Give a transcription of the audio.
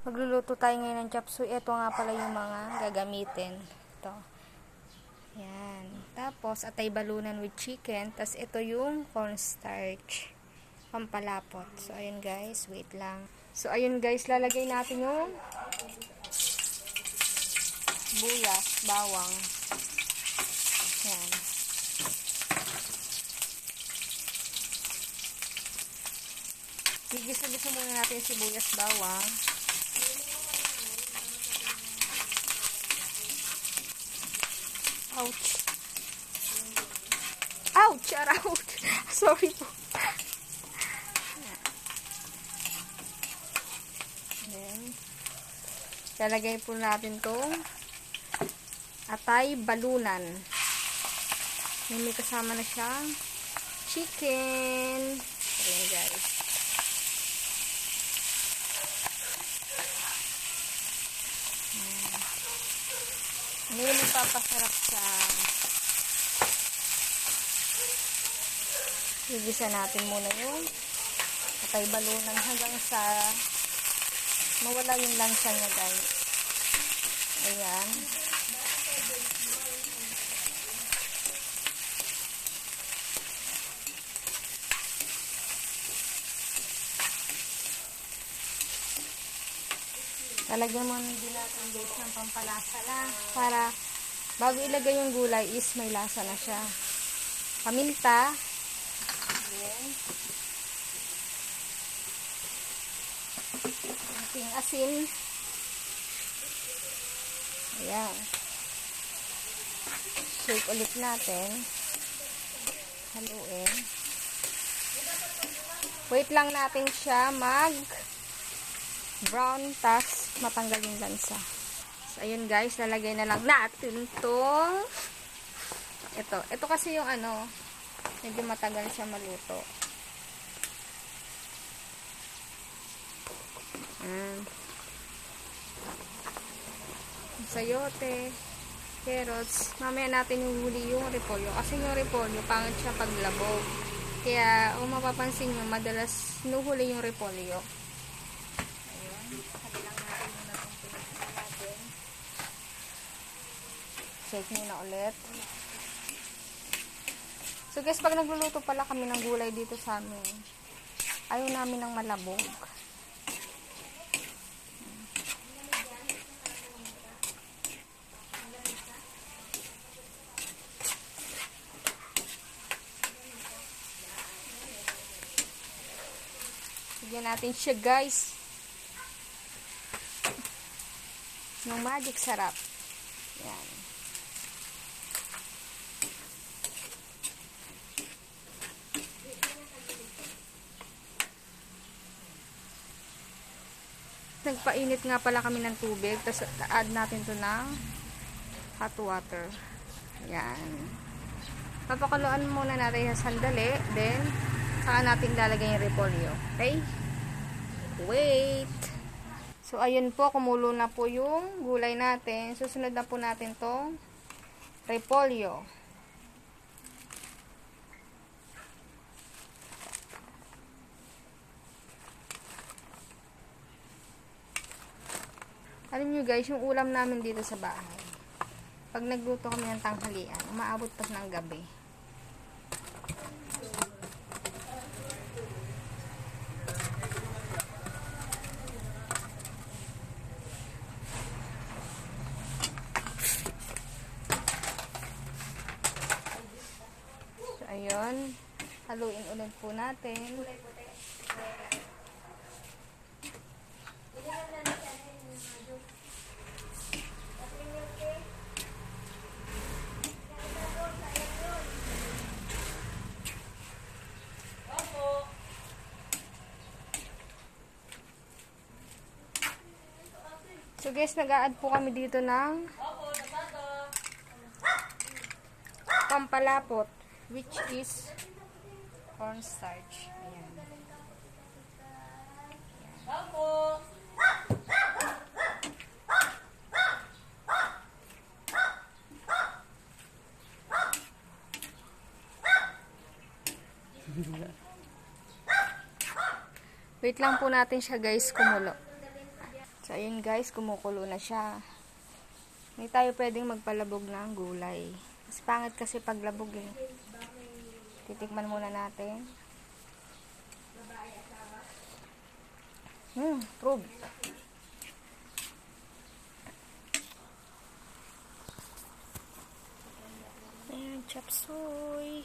Magluluto tayo ngayon ng chop suey. Ito nga pala yung mga gagamitin. Ito. Yan. Tapos, atay balunan with chicken. Tapos, ito yung cornstarch. Pampalapot. So, ayun guys. Wait lang. So, ayun guys. Lalagay natin yung buyas, bawang. Yan. Gigisa-gisa muna natin yung sibuyas, bawang. Sorry po. Then, lalagay po natin tong atay balunan. May may kasama na siyang chicken. Ayan guys. Ngayon magpapasarap sa Igisa natin muna yung atay balunan hanggang sa mawala yung lansa niya guys. Ayan. Lalagyan mo din natin guys ng pampalasa lang para bago ilagay yung gulay is may lasa na siya. Paminta. Ayan. Ating asin. Ayan. Shake ulit natin. Haluin. Wait lang natin siya mag brown tas matanggal yung lansa. So, ayun guys, lalagay na lang natin tong ito. Ito kasi yung ano, medyo matagal siya maluto. Mm. Sayote, carrots. Mamaya natin huli yung repolyo. Kasi yung repolyo, pangit siya paglabog. Kaya, kung mapapansin nyo, madalas nuhuli yung repolyo. Muna. Shake nyo na ulit. So guys, pag nagluluto pala kami ng gulay dito sa amin, ayaw namin ng malabog. Bigyan natin siya guys. ng magic sarap. Yan. Nagpainit nga pala kami ng tubig, tapos add natin to ng hot water. Yan. Papakuluan muna natin sa sandali, then saka natin lalagay yung repolyo. Okay? Wait! So, ayun po, kumulo na po yung gulay natin. Susunod na po natin tong repolyo. Alam nyo guys, yung ulam namin dito sa bahay. Pag nagluto kami ng tanghalian, umaabot pa ng gabi. So, ayun. Haluin ulit po natin. So guys, nag-a-add po kami dito ng pampalapot which is cornstarch. Ayan. Wait lang po natin siya guys kumulo. So ayun guys, kumukulo na siya. Hindi tayo pwedeng magpalabog ng gulay. Mas pangit kasi paglabog eh. Titikman muna natin. Hmm, probe. Ayan, chop suey.